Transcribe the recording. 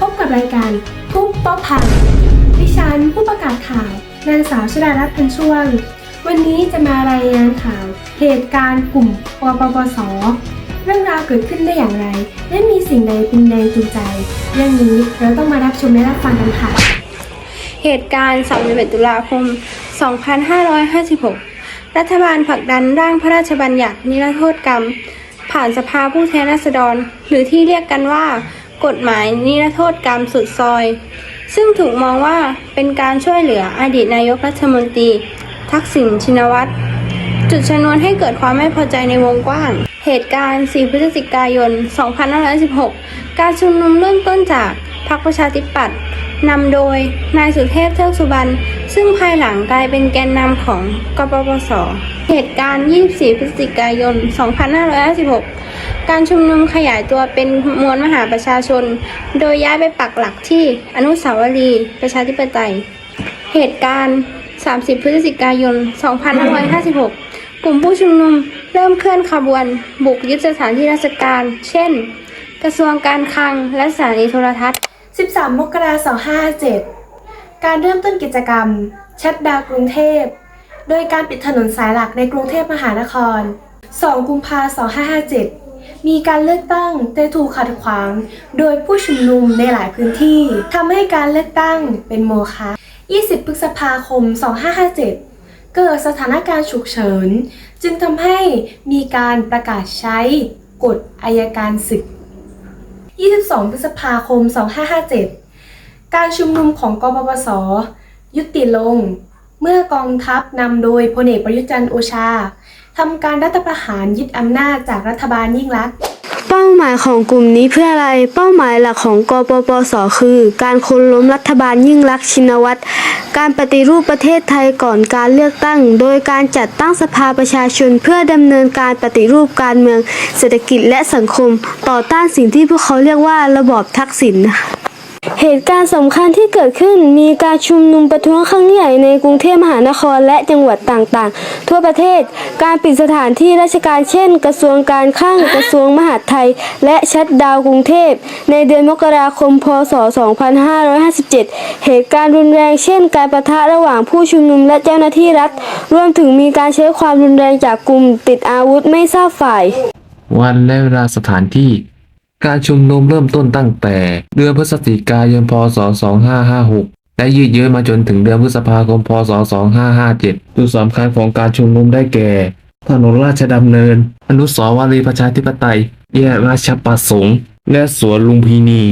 พบกับรายการทุกโต๊ะข่าวดิฉันผู้ประกาศข่าวนางสาวชดารัตน์พันช่วง วันนี้จะมารายงานข่าว เหตุการณ์กลุ่มปปปส เรื่องราวเกิดขึ้นได้อย่างไร และมีสิ่งใดเป็นแรงจูงใจ เรื่องนี้เราต้องมารับชมและรับฟังกันค่ะ เหตุการณ์31ตุลาคม 2556 รัฐบาลผลักดันร่างพระราชบัญญัตินิรโทษกรรม ผ่านสภาผู้แทนราษฎร หรือที่เรียกกันว่า กฎหมายนิรโทษกรรมสุดซอย ซึ่งถูกมองว่าเป็นการช่วยเหลืออดีตนายกรัฐมนตรี ทักษิณชินวัตรจุดชนวนให้เกิดความไม่พอใจในวงกว้าง เหตุการณ์ 4 พฤศจิกายน 2516 การชุมนุมเริ่มต้นจากพรรคประชาธิปัตย์นำโดยนายสุเทพเทือกสุบรรณ ซึ่งภายหลังกลายเป็นแกนนำของกปปส เหตุการณ์ 24 พฤศจิกายน 2556 การชุมนุมขยายตัวเป็นมวลมหาประชาชน โดยย้ายไปปักหลักที่อนุสาวรีย์ประชาธิปไตย เหตุการณ์ 30 พฤศจิกายน 2556 กลุ่มผู้ชุมนุมเริ่มเคลื่อนขบวน บุกยึดสถานที่ราชการ เช่น กระทรวงการคลังและสถานีโทรทัศน์ 13 มกราคม 2557 การเริ่มต้นกิจกรรม ชัดดาวกรุงเทพ โดยการปิดถนนสายหลักในกรุงเทพมหานคร 2 กุมภาพันธ์2557 มีการเลือกตั้งแต่ถูกขัดขวาง โดยผู้ชุมนุมในหลายพื้นที่ทำให้การเลือกตั้งเป็นโมฆะ20 พฤษภาคม 2557 เกิดสถานการณ์ฉุกเฉิน จึงทำให้มีการประกาศใช้กฎอายการศึก 22 พฤษภาคม 2557 การชุมนุมของกปปสยุติลง เมื่อกองทัพนำโดยพลเอกประยุจันทร์โอชาทำการรัฐประหารยึดอำนาจจากรัฐบาลยิ่งลักษณ์เป้าหมายของกลุ่มนี้เพื่ออะไร เป้าหมายหลักของกปปส คือ การคนล้มรัฐบาลยิ่งลักษณ์ชินวัตร การปฏิรูปประเทศไทยก่อนการเลือกตั้ง โดยการจัดตั้งสภาประชาชนเพื่อดำเนินการปฏิรูปการเมือง เศรษฐกิจและสังคม ต่อต้านสิ่งที่พวกเขาเรียกว่าระบอบทักษิณนะคะ เหตุการณ์สำคัญที่เกิดขึ้นมีการชุมนุมประท้วงครั้งใหญ่ในกรุงเทพมหานครและจังหวัดต่างๆ ทั่วประเทศ การปิดสถานที่ราชการเช่น กระทรวงการคลังกระทรวงมหาดไทย และชัดดาวกรุงเทพ ในเดือนมกราคม พศ 2557 เหตุการณ์รุนแรงเช่น การประทะระหว่างผู้ชุมนุมและเจ้าหน้าที่รัฐ รวมถึงมีการใช้ความรุนแรงจากกลุ่มติดอาวุธไม่ทราบฝ่าย วันและเวลาสถานที่ การชุมนุมเริ่มต้นตั้งแต่ เดือนพฤศจิกายนพศ 2556 และยืดเยื้อมาจนถึงเดือนพฤษภาคมพศ 2557 จุดสำคัญของการชุมนุมได้แก่ ถนนราชดำเนิน อนุสาวรีย์ประชาธิปไตย แยกราชประสงค์ และสวนลุมพินี